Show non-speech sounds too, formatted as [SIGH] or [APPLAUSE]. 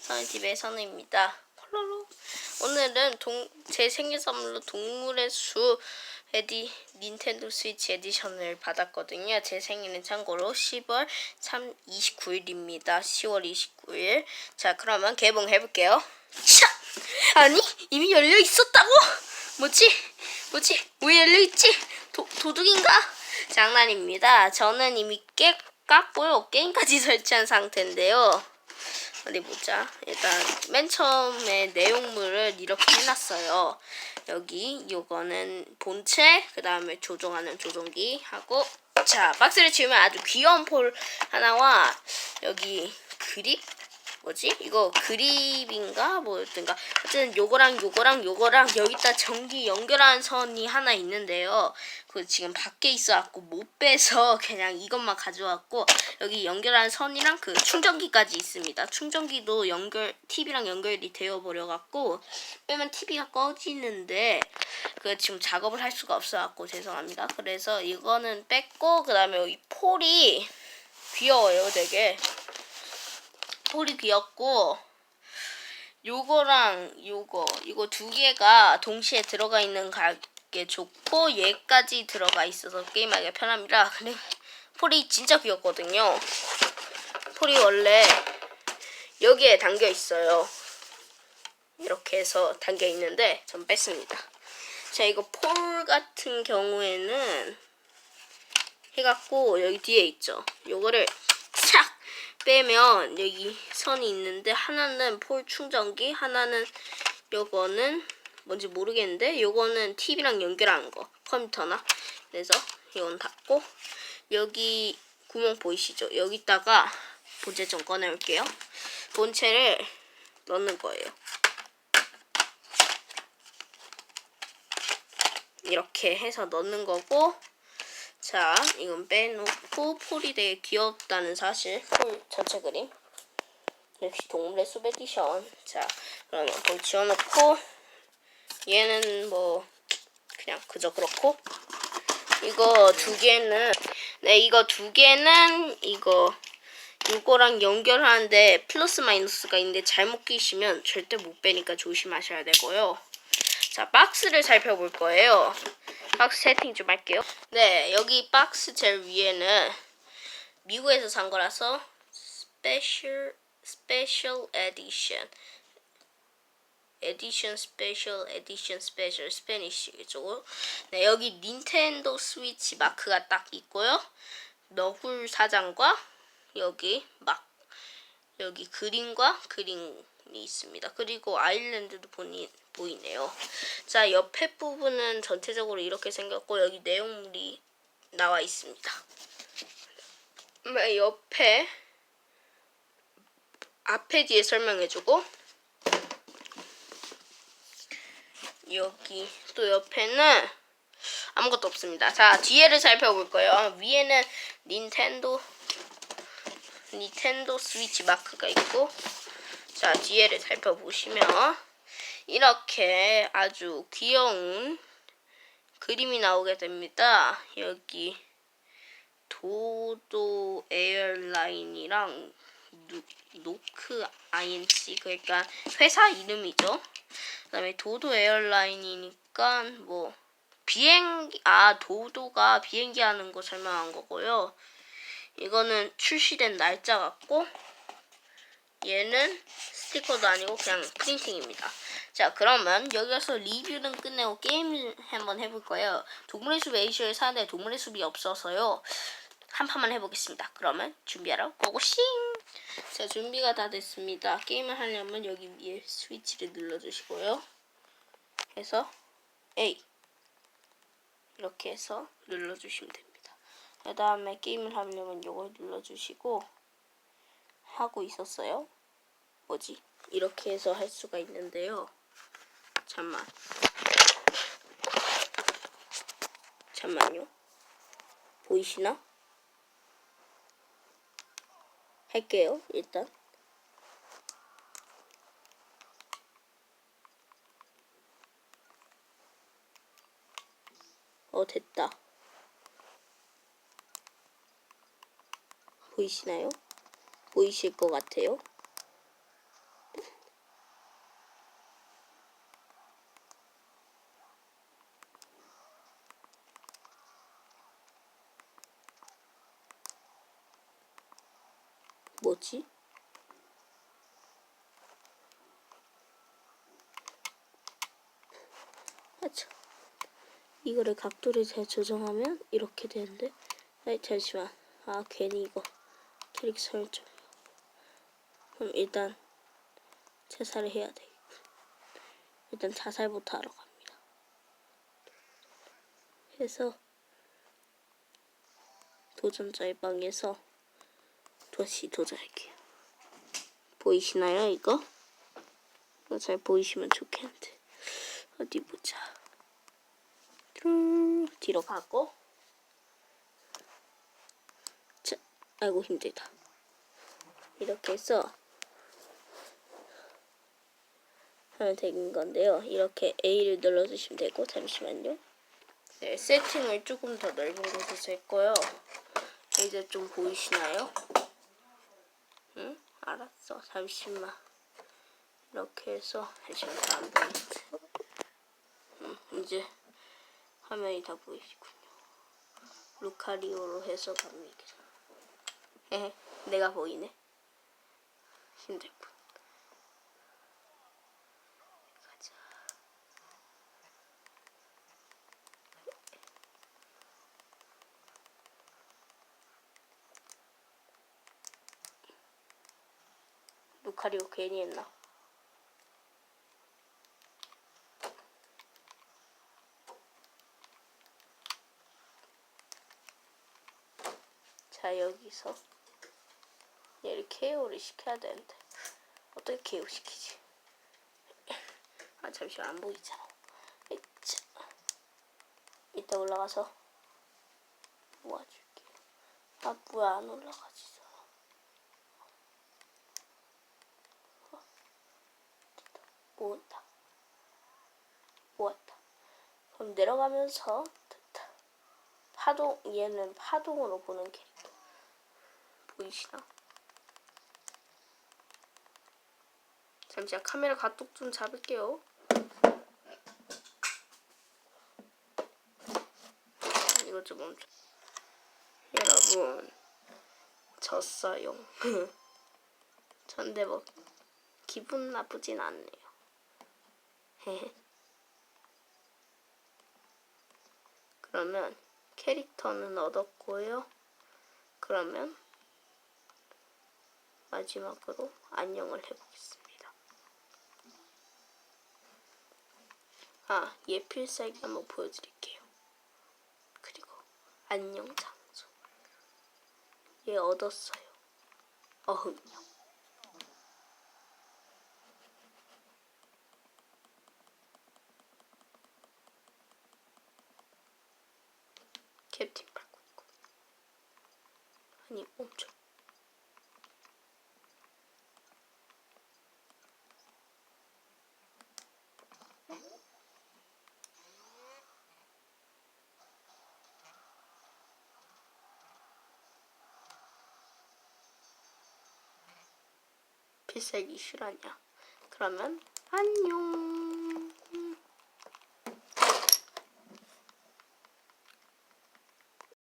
선이TV의 선우입니다. 콜로로. 오늘은 동, 제 생일 선물로 동물의 수 에디 닌텐도 스위치 에디션을 받았거든요. 제 생일은 참고로 10월 3, 29일입니다. 10월 29일. 자, 그러면 개봉해 볼게요. 차! 아니, 이미 열려 있었다고? 뭐지? 뭐지? 왜 열려 있지? 도, 도둑인가? 장난입니다. 저는 이미 깨 깎고요. 게임까지 설치한 상태인데요. 어디 보자. 일단 맨 처음에 내용물을 이렇게 해놨어요. 여기 요거는 본체, 그 다음에 조종하는 조종기 하고 자 박스를 치우면 아주 귀여운 폴 하나와 여기 그립 뭐지? 이거 그립인가 뭐였든가 어쨌든 요거랑 요거랑 요거랑 여기다 전기 연결하는 선이 하나 있는데요. 그 지금 밖에 있어갖고 못 빼서 [LAUGHS] 그냥 이것만 가져왔고 여기 연결하는 선이랑 그 충전기까지 있습니다. 충전기도 연결 TV랑 연결이 되어 버려갖고 빼면 TV가 꺼지는데 그 지금 작업을 할 수가 없어갖고 죄송합니다. 그래서 이거는 뺐고 그 다음에 이 폴이 귀여워요, 되게. 폴이 귀엽고 요거랑 요거 이거 두 개가 동시에 들어가 있는 가게 좋고 얘까지 들어가 있어서 게임하기가 편합니다. 근데 폴이 진짜 귀엽거든요. 폴이 원래 여기에 담겨 있어요. 이렇게 해서 담겨 있는데 전 뺐습니다. 자 이거 폴 같은 경우에는 해갖고 여기 뒤에 있죠. 요거를 착 빼면 여기 선이 있는데 하나는 폴 충전기, 하나는 요거는 뭔지 모르겠는데 요거는 TV랑 연결하는 거 컴퓨터나 그래서 이건 닫고 여기 구멍 보이시죠? 여기다가 본체 좀 꺼내올게요. 본체를 넣는 거예요. 이렇게 해서 넣는 거고 자, 이건 빼놓고 폴이 되게 귀엽다는 사실. 폴 전체 그림. 역시 동물의 숲 에디션. 자, 그러면 볼 지워놓고 얘는 뭐 그냥 그저 그렇고 이거 두 개는 네 이거 두 개는 이거 이거랑 연결하는데 플러스 마이너스가 있는데 잘못 끼시면 절대 못 빼니까 조심하셔야 되고요. 자, 박스를 살펴볼 거예요. 박스 세팅 좀 할게요. 네, 여기 박스 제일 위에는 미국에서 산 거라서 스페셜 스페셜 에디션 에디션 스페셜 에디션 스페셜 스페니쉬죠. 네, 여기 닌텐도 스위치 마크가 딱 있고요. 너굴 사장과 여기 막 여기 그림과 그림이 있습니다. 그리고 아일랜드도 보니, 보이네요. 자, 옆에 부분은 전체적으로 이렇게 생겼고 여기 내용물이 나와 있습니다. 네, 옆에 앞에 뒤에 설명해주고 여기 또 옆에는 아무것도 없습니다. 자, 뒤에를 살펴볼 거예요. 위에는 닌텐도 닌텐도 스위치 마크가 있고 자, 뒤에를 살펴보시면 이렇게 아주 귀여운 그림이 나오게 됩니다. 여기 도도 에어라인이랑 누, 노크 INC 그러니까 회사 이름이죠. 그다음에 도도 에어라인이니까 뭐 비행기 아 도도가 비행기 하는 거 설명한 거고요. 이거는 출시된 날짜 같고 얘는 스티커도 아니고 그냥 프린팅입니다. 자 그러면 여기서 리뷰는 끝내고 게임을 한번 해볼 거예요. 동물의 숲 에이시를 사는데 동물의 숲이 없어서요. 한 판만 해보겠습니다. 그러면 준비하러 고고싱! 자 준비가 다 됐습니다. 게임을 하려면 여기 위에 스위치를 눌러주시고요. 해서 A 이렇게 해서 눌러주시면 됩니다. 그 다음에 게임을 하려면 이걸 눌러주시고 하고 있었어요. 뭐지? 이렇게 해서 할 수가 있는데요. 잠만. 잠만요. 보이시나? 할게요, 일단. 어, 됐다. 보이시나요? 보이실 것 같아요. 뭐지? 아차. 이거를 각도를 잘 조정하면 이렇게 되는데. 아이, 잠시만. 아, 괜히 이거. 캐릭 설정. 그럼 일단 자살을 해야 되겠군. 일단 자살부터 하러 갑니다. 해서 도전자의 방에서 다시 도전할게요. 보이시나요 이거? 이거 잘 보이시면 좋겠는데 어디 보자. 뒤로 가고 자, 아이고 힘들다. 이렇게 해서 하면 되는 건데요. 이렇게 A를 눌러주시면 되고 잠시만요. 네, 세팅을 조금 더 넓은 곳에서 했고요. 이제 좀 보이시나요? 응? 알았어. 잠시만. 이렇게 해서 잠시만 다안 보이지? 음, 이제 화면이 다 보이시군요. 루카리오로 해서 갑니다. 에헤, 내가 보이네. 힘들군. 루카리오 괜히 했나? 자 여기서 얘를 KO를 시켜야 되는데 어떻게 KO 시키지? [LAUGHS] 아 잠시만 안 보이잖아. 이따 올라가서 모아줄게. 아 뭐야 안 올라가지? 모은다. 모았다. 그럼 내려가면서. 파동 얘는 파동으로 보는 캐릭터. 보이시나? 잠시만 카메라 각도 좀 잡을게요. 이거 좀 멈춰. 여러분 졌어요. [LAUGHS] 전데 뭐 기분 나쁘진 않네요. 헤헤. 그러면 캐릭터는 얻었고요. 그러면 마지막으로 안녕을 해보겠습니다. 아, 얘 필살기 한번 보여드릴게요. 그리고 안녕 장소. 얘 얻었어요. 어흥요. 캡틴 899. 아니, 멈춰. 필살기 실화냐? 그러면 안녕.